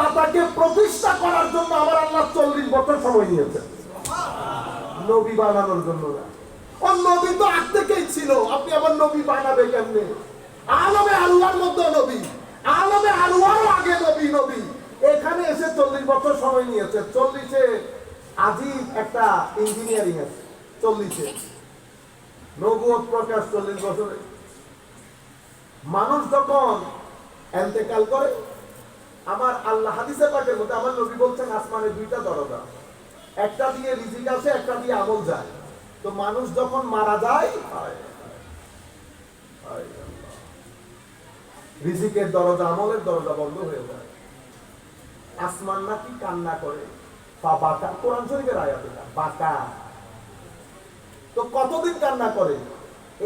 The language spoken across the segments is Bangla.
দাতাকে প্রতিষ্ঠা করার জন্য আমার আল্লাহ চল্লিশ বছর সময় নিয়েছে নবী বানানোর জন্য না। ও নবী তো থেকেই ছিল। আপনি নবী বানাবে কেমনে? আলমে আলুয়ার মধ্যে নবী। আলমে আগে নবী নবী। এখানে এসে চল্লিশ বছর সময় নিয়েছে। চল্লিশে আজীব একটা ইঞ্জিনিয়ারিং আছে। চল্লিশে। নবুয়ত প্রকাশ চল্লিশ বছরে। মানুষ যখন এন্তেকাল করে আমার আল্লাহ হাদিসে পাকের মধ্যে আমার নবী বলছেন আসমানের দুইটা দরজা। একটা দিয়ে রিজিক আসে একটা দিয়ে আমল যায়। তো মানুষ যখন মারা যায়। রিজিকের দরজা, আমলের দরজা বন্ধ হয়ে যায়। আসমান নাকি কান্না করে। বা বাঁকা, কোরআন শরীফের আয়াত বাঁকা। তো কতদিন কান্না করে?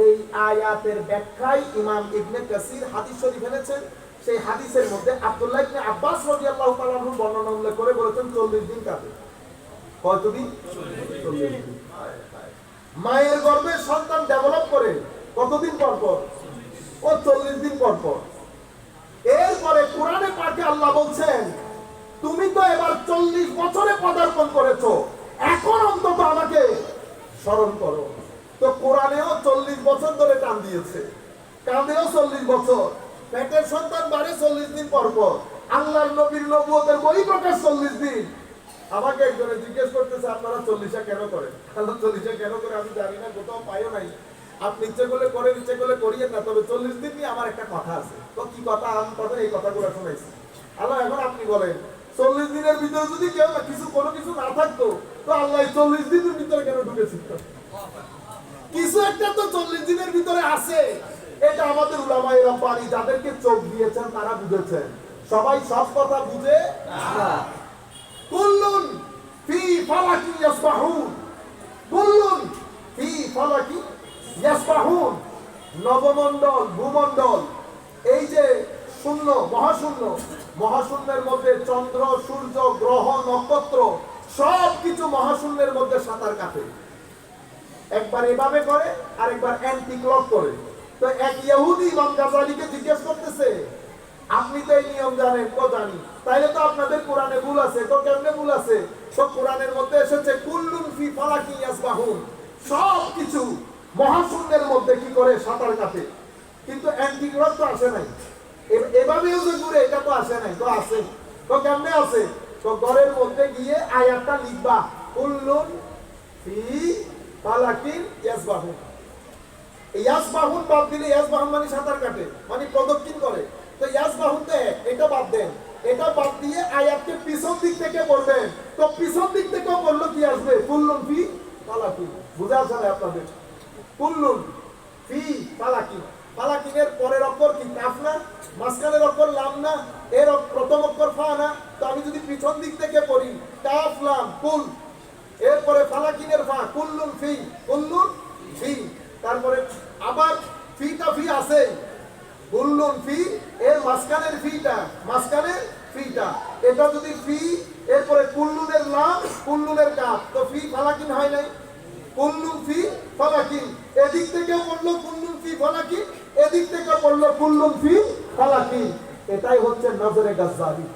এই আয়াতের ব্যাখ্যায় ইমাম ইবনে কাসির হাদিস শরীফ এনেছেন সেই হাদিসের মধ্যে আব্দুল্লাহ ইবনে আব্বাস রাদিয়াল্লাহু তাআলা বর্ণনা উল্লেখ করে বলেছেন 40 দিন কাটে। কতদিন 40 দিন। মায়ের গর্ভে সন্তান ডেভেলপ করে কতদিন পর পর? ও 40 দিন পর পর। এরপরে কোরআনে পাকে আল্লাহ বলছেন, তুমি তো এবার চল্লিশ বছরে পদার্পণ করেছ, এখন অন্তত আমাকে স্মরণ করো। তো কোরআনেও চল্লিশ বছর ধরে টান দিয়েছে। কাঁদেও চল্লিশ বছর। পেটের সন্তান বাড়ে চল্লিশ দিন পর পর। আল্লাহর নবীর নবুয়তের বই প্রকাশ চল্লিশ দিন। আমাকে একজনে জিজ্ঞেস করতেছে, আপনারা চল্লিশে কেন করেন? আল্লাহ চল্লিশে কেন করে আমি জানি না, কোথাও পাইও নাই। আপনি ইচ্ছে করলে করেন, ইচ্ছে করলে করিয়েন না, তবে চল্লিশ দিন নিয়ে আমার একটা কথা আছে। তো কি কথা, আমি কথা, এই কথাগুলো শুনেছি। আল্লাহ, এখন আপনি বলেন, চল্লিশ দিনের ভিতরে যদি কেউ না কিছু, কোনো কিছু না থাকতো, তো আল্লাহ চল্লিশ দিনের ভিতরে কেন ঢুকেছিল? কিছু একটা তো চল্লিশ দিনের ভিতরে আছে। এটা আমাদের উলামায়েরা পারি যাদেরকে চোখ দিয়েছেন তারা বুঝেছেন। সবাই সব কথা বুঝে? না। কুল্লুন ফি ফালাকি ইয়াসবাহুন। কুল্লুন ফি ফালাকি ইয়াসবাহুন। নবমণ্ডল ভূমণ্ডল এই যে শূন্য মহাশূন্য মহাশূন্যের মধ্যে চন্দ্র সূর্য গ্রহ নক্ষত্র সব কিছু মহাশূন্যের মধ্যে সাঁতার কাটে। একবার এভাবে করে আর একবার অ্যান্টি ক্লক করে। তো এক ইহুদি ইমাম গাজালিকে জিজ্ঞেস করতেছে, আপনি তো এই নিয়ম জানেন তো জানি তাইলে তো আপনাদের কোরআনে ভুল আছে, তো কেমনে ভুল আছে? তো কোরআনের মধ্যে এসেছে, কুল্লুন ফি ফালাকি ইয়াসবাহুন। সব কিছু মহাশূন্যের মধ্যে কি করে? সাঁতার কাটে। কিন্তু অ্যান্টি তো আসে নাই। এভাবেও যে ঘুরে, এটা তো আসে নাই, তো আছে তো কেমনে আছে তো ঘরের মধ্যে গিয়ে আয়াতটা লিখবা, কুল্লুন ফি পালাকিন ইয়াসবাহুন। ইয়াসবাহুন বাদ দিলে ইয়াসবাহুন মানে সাঁতার কাটে মানে প্রদক্ষিণ করে। তো ইয়াসবাহুন তো এটা বাদ দেন। এটা বাদ দিয়ে আয়াতকে পিছন দিক থেকে পড়বেন তো পিছন দিক থেকেও পড়ল কি আসবে? কুল্লুন ফি পালাকিন বুঝা না আপনাদের? কুল্লুন ফি পালাকিন পালাকিনের পরের অক্ষর কি? কাফ না? মাঝখানের অক্ষর লাম না? এর প্রথম অক্ষর ফা না? তো আমি যদি পিছন দিক থেকে পড়ি, কাফ, লাম, কুল, এরপরে ফালাকিনের ফা কুল্লুন ফি কুল্লুন ফি। তারপরে আবার ফিটা ফি আছে। কুল্লুন ফি এর মাঝখানের ফিটা মাঝখানের ফিটা। এটা যদি ফি এরপরে কুল্লুনের লাম কুল্লুনের কাপ তো ফি ফালাকিন হয় নাই। কুল্লুন ফি ফালাকিন। এদিক থেকে পড়ল কুল্লুন ফি ফালাকিন, এদিক থেকে পড়ল কুল্লুন ফি ফালাকিন। এটাই হচ্ছে নজরে গাজ্জালি।